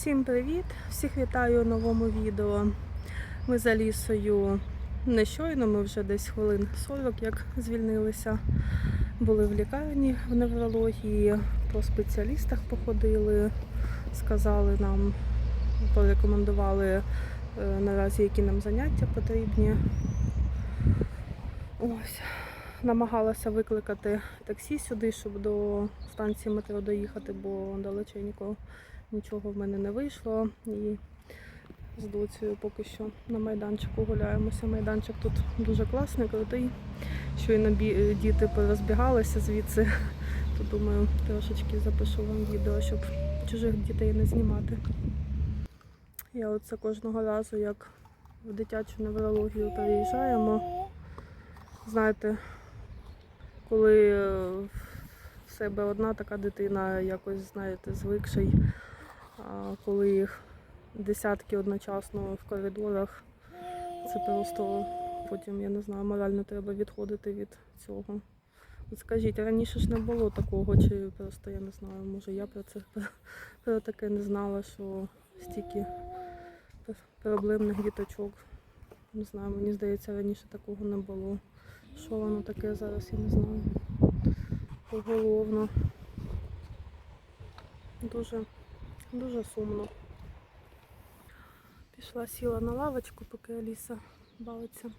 Всім привіт! Всіх вітаю у новому відео. Ми за лісою не щойно, ми вже десь хвилин 40, як звільнилися. Були в лікарні в неврології, по спеціалістах походили, сказали нам, порекомендували е, наразі, які нам заняття потрібні. Ось. Намагалася викликати таксі сюди, щоб до станції метро доїхати, бо далеченько нічого в мене не вийшло. І з доцею поки що на майданчику гуляємося. Майданчик тут дуже класний, крутий. Щойно діти порозбігалися звідси, то думаю, трошечки запишу вам відео, щоб чужих дітей не знімати. Я оце кожного разу, як в дитячу неврологію переїжджаємо. Знаєте, коли е, в себе одна така дитина, якось, знаєте, звикший, коли їх десятки одночасно в коридорах, це просто потім, я не знаю, морально треба відходити від цього. Скажіть, раніше ж не було такого, чи просто я не знаю, може я про це про, про таке не знала, що стільки проблемних діточок. Не знаю, мені здається, раніше такого не було. Що воно таке зараз, я не знаю. Поголовно. Дуже, дуже сумно. Пішла сіла на лавочку, поки Аліса бавиться.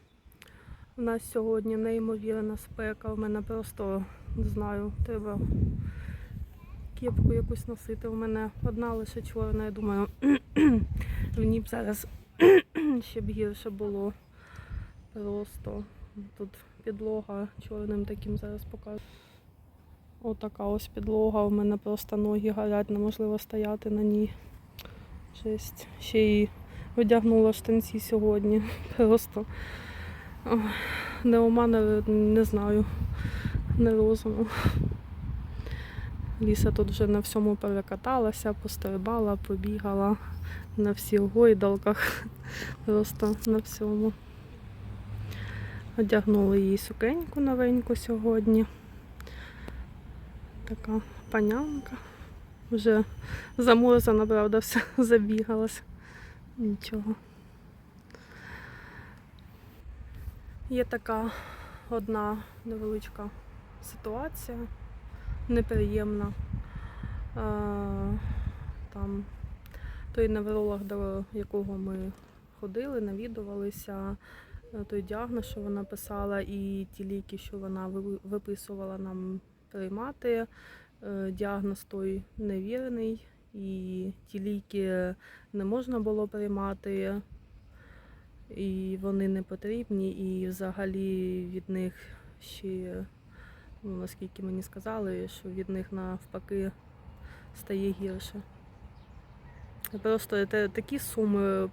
У нас сьогодні неймовірна спека. У мене просто не знаю, треба кепку якусь носити. У мене одна лише чорна, я думаю, в ній б зараз ще б гірше було. Просто тут підлога чорним таким зараз покажу. Отака ось підлога. У мене просто ноги горять, неможливо стояти на ній. Жесть. Ще й одягнула штанці сьогодні. Просто ох, не ума, не, не знаю, не розуму. Ліса тут вже на всьому перекаталася, пострибала, побігала на всіх гойдалках, просто на всьому. Одягнули їй сукеньку новеньку сьогодні. Така панянка. Вже заморозана, правда, все забігалась. Нічого. Є така одна невеличка ситуація, неприємна. Е, Там той невролог, до якого ми ходили, навідувалися, е, той діагноз, що вона писала, і ті ліки, що вона виписувала нам приймати. Е, Діагноз той невірний, і ті ліки не можна було приймати, і вони не потрібні, і взагалі від них ще, ну, наскільки мені сказали, що від них навпаки стає гірше. Просто такі суми,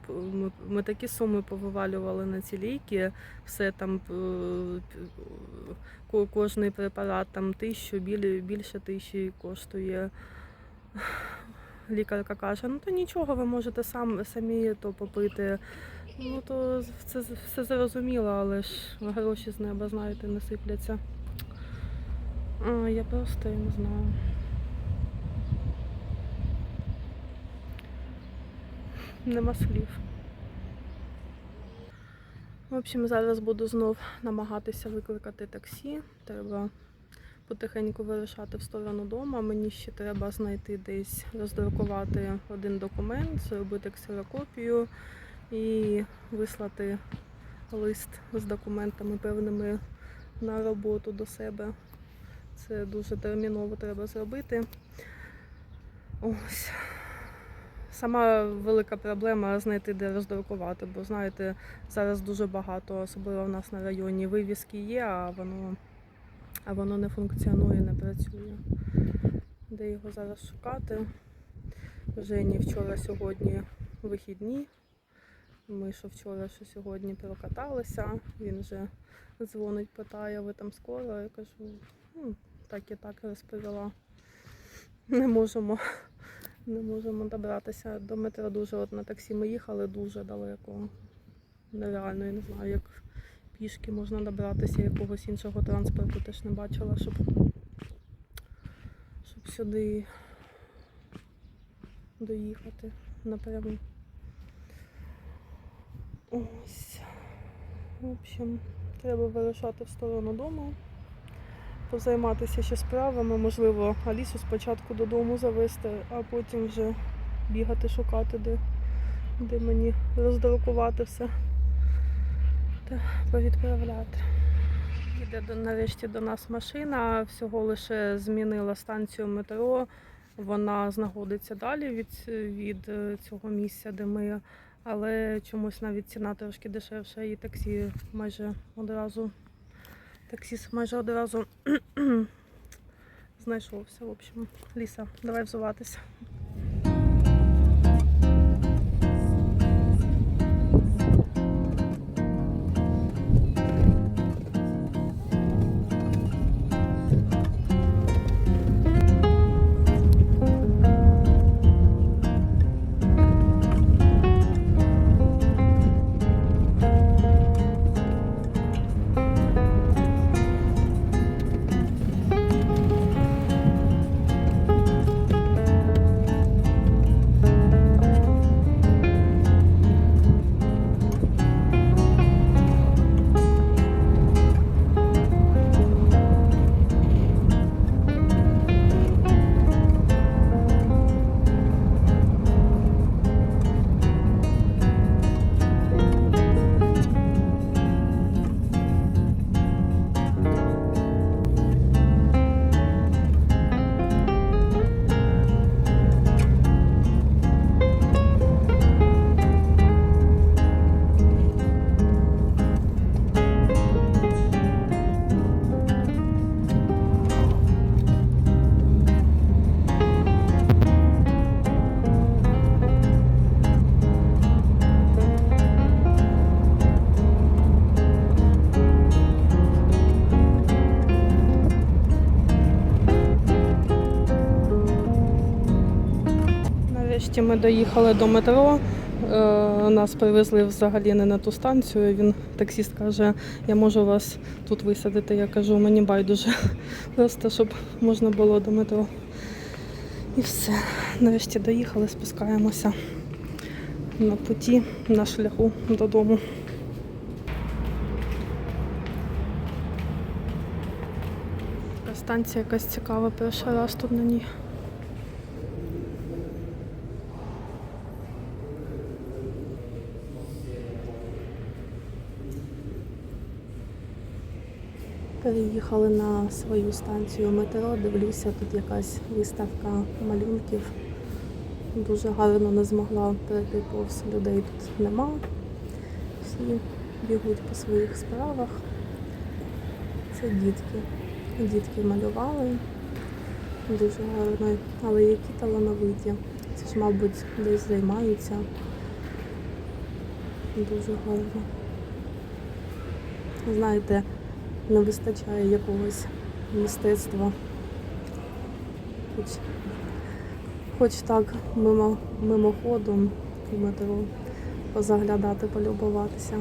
ми, такі суми повивалювали на ці ліки, все там е, кожний препарат там тисячу, більше тисячі коштує. Лікарка каже, ну то нічого, ви можете сам, самі то попити. Ну то це все зрозуміло, але ж гроші з неба, знаєте, не сипляться. Я просто не знаю. Нема слів. В общем, зараз буду знов намагатися викликати таксі. Треба потихеньку вирушати в сторону дому. Мені ще треба знайти десь роздрукувати один документ, зробити ксерокопію і вислати лист з документами певними на роботу до себе. Це дуже терміново треба зробити. Ось. Сама велика проблема знайти, де роздрукувати, бо знаєте, зараз дуже багато, особливо в нас на районі, вивіски є, а воно, а воно не функціонує, не працює. Де його зараз шукати? Жені вчора сьогодні вихідні. Ми що вчора, що сьогодні прокаталися. Він вже дзвонить, питає, ви там скоро? Я кажу, ну, так і так розповіла. Не можемо не можемо добратися до метро дуже. От на таксі ми їхали дуже далеко. Нереально, я не знаю, як пішки можна добратися, якогось іншого транспорту теж не бачила, щоб, щоб сюди доїхати напряму. Ось. В общем, треба вирушати в сторону дому, позайматися ще справами, можливо, Алісу спочатку додому завести, а потім вже бігати, шукати, де, де мені роздрукувати все та повідправляти. Їде до, нарешті до нас машина, всього лише змінила станцію метро. Вона знаходиться далі від, від е, цього місця, де ми, але чомусь навіть ціна трошки дешевша, і таксі майже одразу таксіст майже одразу знайшовся. В общем, Ліса, давай взуватися. Нарешті ми доїхали до метро. Е, Нас привезли взагалі не на ту станцію. Він таксіст каже, я можу вас тут висадити. Я кажу, мені байдуже. Просто щоб можна було до метро. І все. Нарешті доїхали, спускаємося на путі, на шляху додому. Станція якась цікава, перший раз тут на ній. Переїхали на свою станцію метро. Дивлюся, тут якась виставка малюнків. Дуже гарно не змогла пройти повз людей тут нема. Всі бігуть по своїх справах. Це дітки. Дітки малювали. Дуже гарно, але які талановиті. Це ж, мабуть, десь займаються. Дуже гарно. Знаєте, не вистачає якогось мистецтва. Хоч, хоч так мимо, мимоходом метро позаглядати, полюбуватися.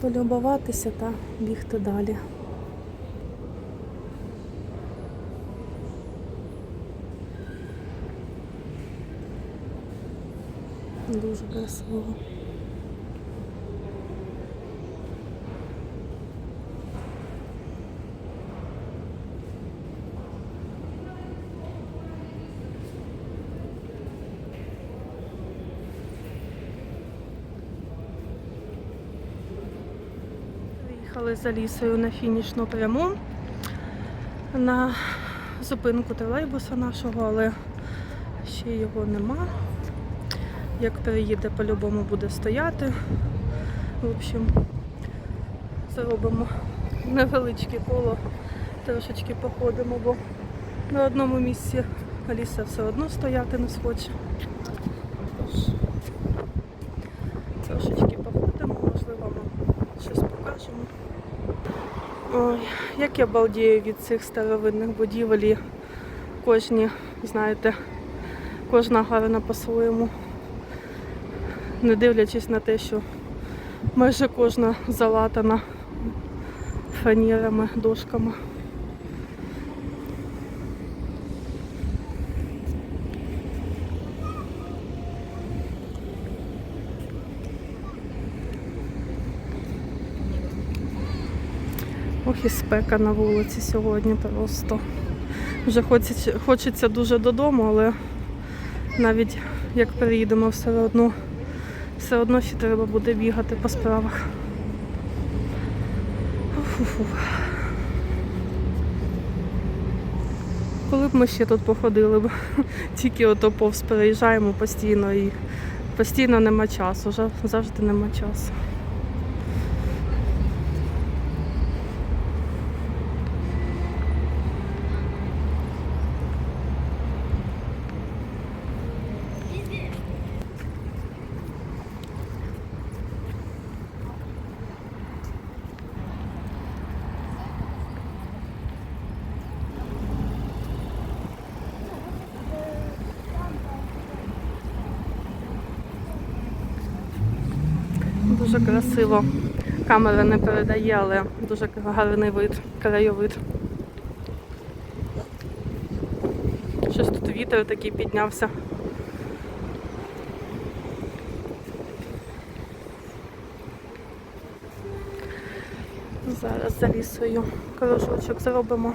Полюбуватися та бігти далі. Дуже красиво. Приїхали за лісою на фінішну пряму на зупинку тролейбуса нашого, але ще його нема. Як приїде, по-любому буде стояти. В общем, зробимо невеличке коло, трошечки походимо, бо на одному місці Аліса все одно стояти не схоче. Тож, трошечки походимо, можливо, вам щось покажемо. Ой, як я балдію від цих старовинних будівель. Кожні, знаєте, кожна гарна по-своєму не дивлячись на те, що майже кожна залатана фанерами, дошками. Ох, і спека на вулиці сьогодні просто. Вже хочеться, хочеться дуже додому, але навіть як приїдемо все одно, все одно ще треба буде бігати по справах. Фу-фу. Коли б ми ще тут походили б, тільки ото повз переїжджаємо постійно і постійно нема часу, завжди нема часу. Дуже красиво. Камера не передає, але дуже гарний вид, краєвид. Щось тут вітер такий піднявся. Зараз за лісою кружочок зробимо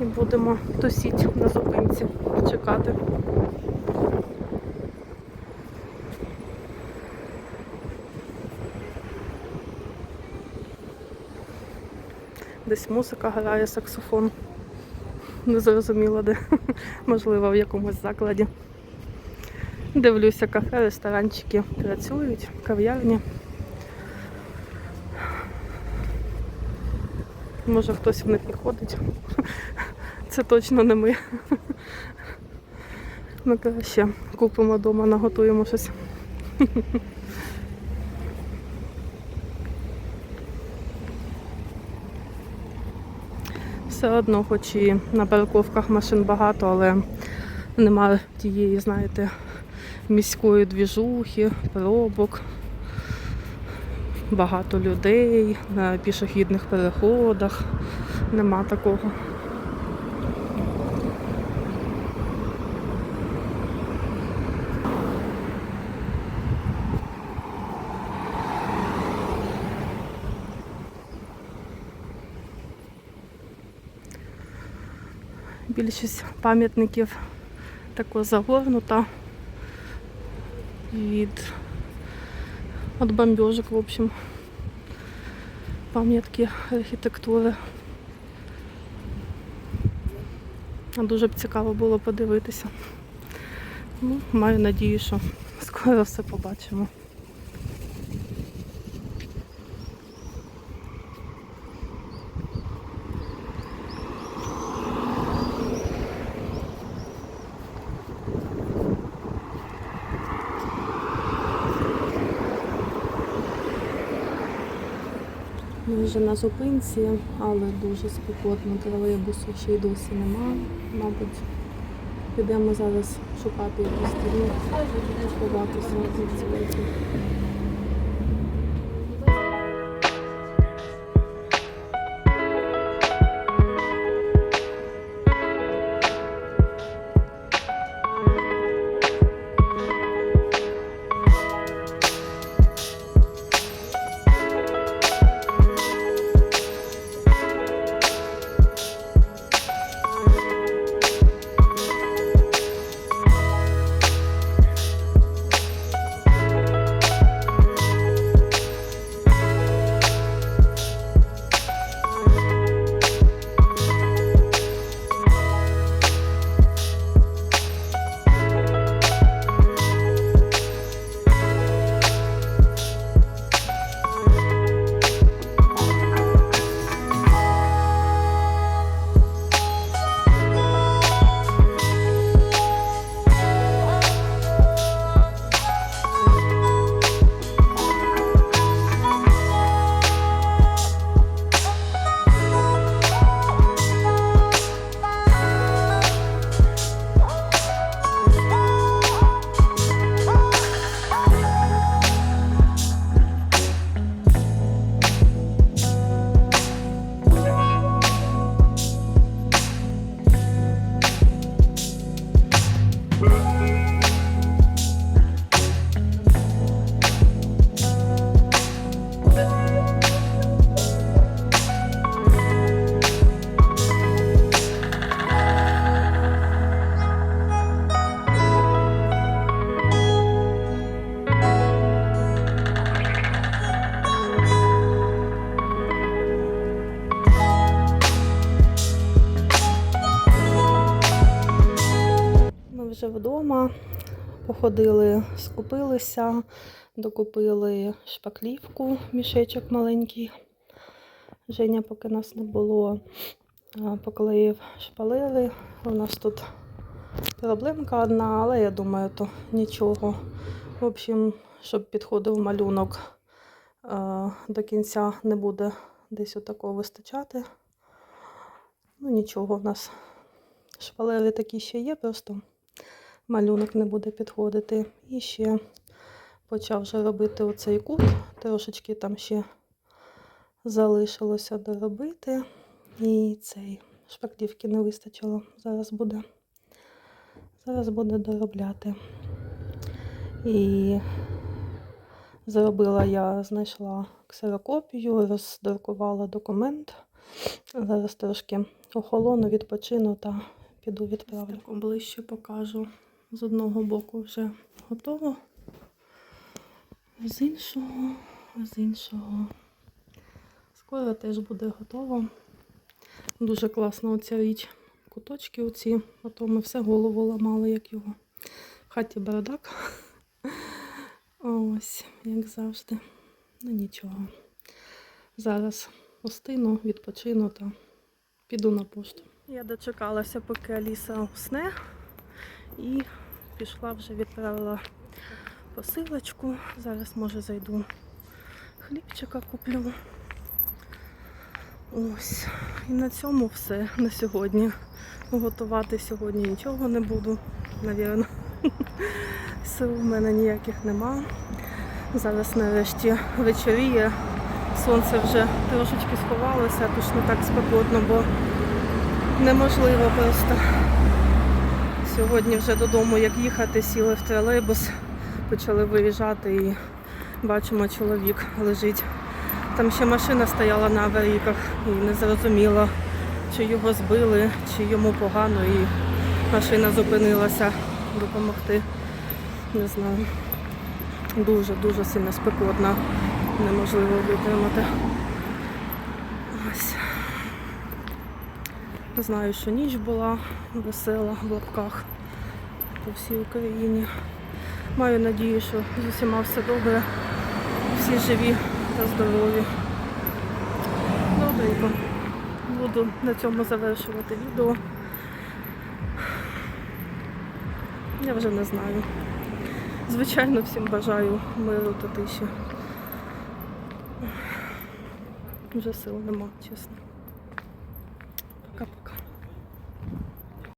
і будемо тусіть на зупинці, чекати. Десь музика грає, саксофон. Не зрозуміло де. Можливо, в якомусь закладі. Дивлюся, кафе, ресторанчики працюють, кав'ярні. Може хтось в них і ходить. Це точно не ми. Ми краще купимо вдома, наготуємо щось. Все одно, хоч і на парковках машин багато, але немає тієї, знаєте, міської двіжухи, пробок, багато людей на пішохідних переходах. Нема такого. Більшість пам'ятників тако загорнута від от бомбежок, в общем, пам'ятки архітектури. Дуже б цікаво було подивитися. Ну, маю надію, що скоро все побачимо. Ми вже на зупинці, але дуже спекотно. Тролейбусу ще й досі нема. Мабуть, підемо зараз шукати якісь тіні, сховатися від спеки. Bye. Походили, скупилися, докупили шпаклівку, мішечок маленький. Женя, поки нас не було, поклеїв шпалери. У нас тут проблемка одна, але я думаю, то нічого. В общем, щоб підходив малюнок до кінця не буде десь отакого вистачати. Ну нічого, в нас шпалери такі ще є, просто малюнок не буде підходити. І ще почав вже робити оцей кут. Трошечки там ще залишилося доробити. І цей шпаклівки не вистачило. Зараз буде. Зараз буде доробляти. І зробила я, знайшла ксерокопію, роздрукувала документ. Зараз трошки охолону, відпочину та піду відправлю. Ближче покажу. З одного боку вже готово. З іншого, з іншого. Скоро теж буде готово. Дуже класна оця річ. Куточки оці, а то ми все голову ламали, як його. В хаті бардак. Ось, як завжди. Ну нічого. Зараз остину, відпочину та піду на пошту. Я дочекалася, поки Аліса усне, і пішла вже відправила посилочку. Зараз, може, зайду хлібчика куплю. Ось. І на цьому все на сьогодні. Готувати сьогодні нічого не буду, навірно. Сил в мене ніяких нема. Зараз нарешті вечоріє. Сонце вже трошечки сховалося, тож не так спекотно, бо неможливо просто. Сьогодні вже додому, як їхати, сіли в тролейбус, почали виїжджати і бачимо, чоловік лежить. Там ще машина стояла на аварійках і не зрозуміло, чи його збили, чи йому погано, і машина зупинилася допомогти. Не знаю. Дуже-дуже сильно спекотно. Неможливо витримати. Ось. Знаю, що ніч була весела в лапках по всій Україні. Маю надію, що з усіма все добре, всі живі та здорові. Добренько. Буду на цьому завершувати відео. Я вже не знаю. Звичайно, всім бажаю миру та тиші. Вже сил нема, чесно.